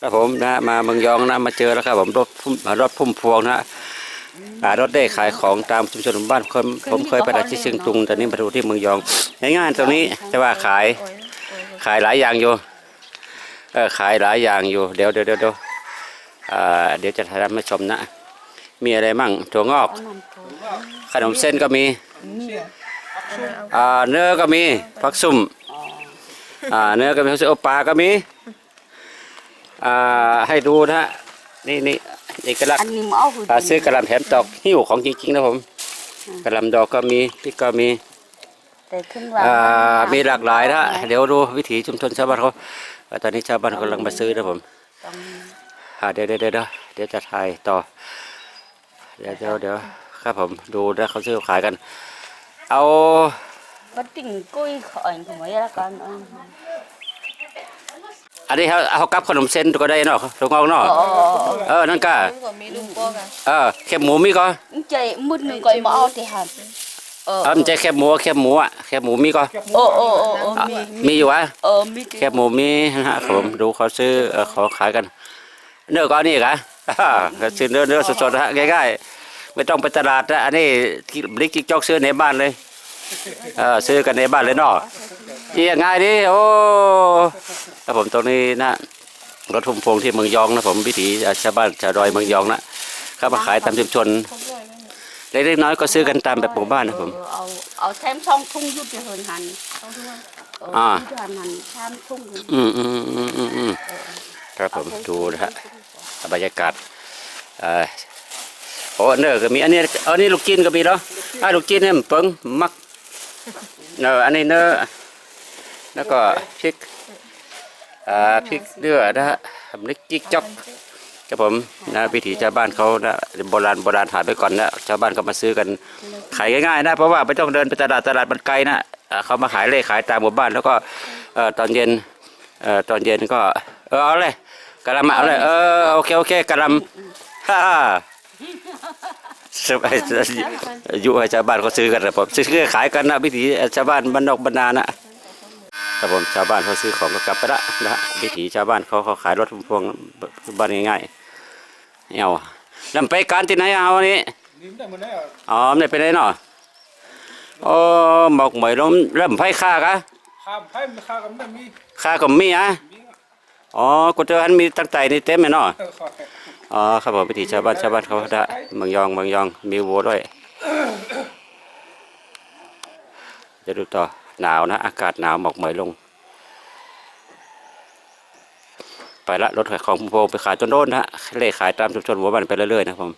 ครับผมนะมาเมืองยองนะมาเจอแล้วครับผมรถพุ่มรถพุ่มพวงนะอ่ารถได้ขายของตามชุมชนหมู่บ้านคนผมเคยไปที่เชียงตุงแต่นี่มาดูที่เมืองยองง่ายๆตรงนี้แต่ว่าขายขายหลายอย่างอยู่เออขายหลายอย่างอยู่เดี๋ยวเดี๋ยวเดี๋ยวเดี๋ยวอ่าเดี๋ยวจะทำให้ชมนะ มีอะไรมั่งถั่วงอก ขนมเส้นก็มีอ่าเนื้อก็มีผักซุ่มอ่าเนื้อก็มีผักซุ่มปลาก็มี อ่าให้ดูนะฮะนี่นี่เอกลักษอัณ์นนี้มาเอาคืออ่าซื้อกระหลำแถมดอกหิ้วของจริงๆนะผมกระหลำดอกก็มีพริกก็มีแต่ขึ้นว่าอ่ามีหลากหลายนะเดี๋ยวดูวิถีชุมชนชาวบ้านเขาอ่าตอนนี้ชาวบ้านกำลังมาซื้อนะผมต้องอ่าเดี๋ยวเดี๋ยวเดี๋ยวเดี๋ยวจะถ่ายต่อ เดี๋ยวเดี๋ยวเดี๋ยวครับผมดูนะเขาซื้อขายกัน เอา ก็ติ่งกุ้ยขอยของไว้แล้วกันเออ อันนี้เขาเอากับขนมเส้นก็ได้เนาะตรงงอกเนาะอ๋อเออนั่นก็ก็มีลูกโป่งอะเออแคบหมูมีก็ใจมืดหนึ่งก่อยมาเอาที่หันเออเออมันจะแคบหมูแคบหมูอะแคบหมูมีก็โอ้โอ้โอ้โอ้อะมีมีอยู่วะเออมีแคบหมูมีนะฮะครับผมดูเขาซื้อเออเขาขายกัน เนื้อก็อันนี่กะก็ซื้อเนื้อเนื้อสดๆนะฮะง่ายๆไม่ต้องไปตลาดนะอันนี้ที่บลิกจิกจอกซื้อในบ้านเลยเออซื้อกันในบ้านเลยเนาะนี่ง่ายดิโอ้ ครับผมตรงนี้นะรถทุ่มพวงที่เมืองยองนะผมวิถีชาวบ้านชาวดอยเมืองยองนะเข้ามาขายตามชุมชนเล็กๆน้อยก็ซื้อกันตามแบบหมู่บ้านนะผมเอาเอาแถมช่องทุ่งยุบเฮินหันเอออ่าที่หันหันแถมทุ่งอืมอืมอืมอืมอืมครับผมดูนะฮะบรรยากาศเอ่อโอ้เนอก็มีอันนี้อันนี้ลูกจีนก็มีเนาะอ่าลูกจีนเนี่ยมันเปิงมักเนออันนี้เนอ แล้วก็พริกอ่าพริกเนื้อนะฮะพริกจิกจอกครับผมนะวิถีชาวบ้านเขานะโบราณโบราณหายไปก่อนนะชาวบ้านก็มาซื้อกันขายง่ายๆนะเพราะว่าไม่ต้องเดินไปตลาดตลาดมันไกลนะอ่าเขามาขายเล่ขายตามหมู่บ้าน แล้วก็เอ่อตอนเย็นเอ่อตอนเย็นก็เออเอาเลยกะหลำเอาเลยเออโอเคโอเคกะหลำฮ่าสบายอยู่ให้ชาวบ้านเขาซื้อกันนะผมซื้อขายกันนะวิถีชาวบ้านบ้านนอกบ้านนานะ ครับผมชาวบ้านเขาซื้อของก็กลับไปละนะฮะวิถีชาวบ้านเขาเขาขายรถพุ่มพวงบ้านง่ายๆเอาลำไปการที่ไหนเอาวันนี้นี่มันได้หมดแล้วอ๋อไม่ได้ไปไหนเนาะโอ้หมอกเหมยล้มเริ่มไฟค่ากะข้ามไพ่มันข้ามกันไม่มีค่าก็มีอะมีอะอ๋อกูเจอหันมีตั้งใจนี่เต็มเลยเนาะเออขอแค่อ๋อครับผมวิถีชาวบ้านชาวบ้านเขาได้เมืองยองเมืองยองมีวัวด้วยจะดูต่อ หนาวนะ อากาศหนาวหมอกเหมยลง ไปละรถขายของโพไปขายจนโดนนะเล่ขายตามชุมชนหัวบ้านไปเรื่อยๆนะครับผม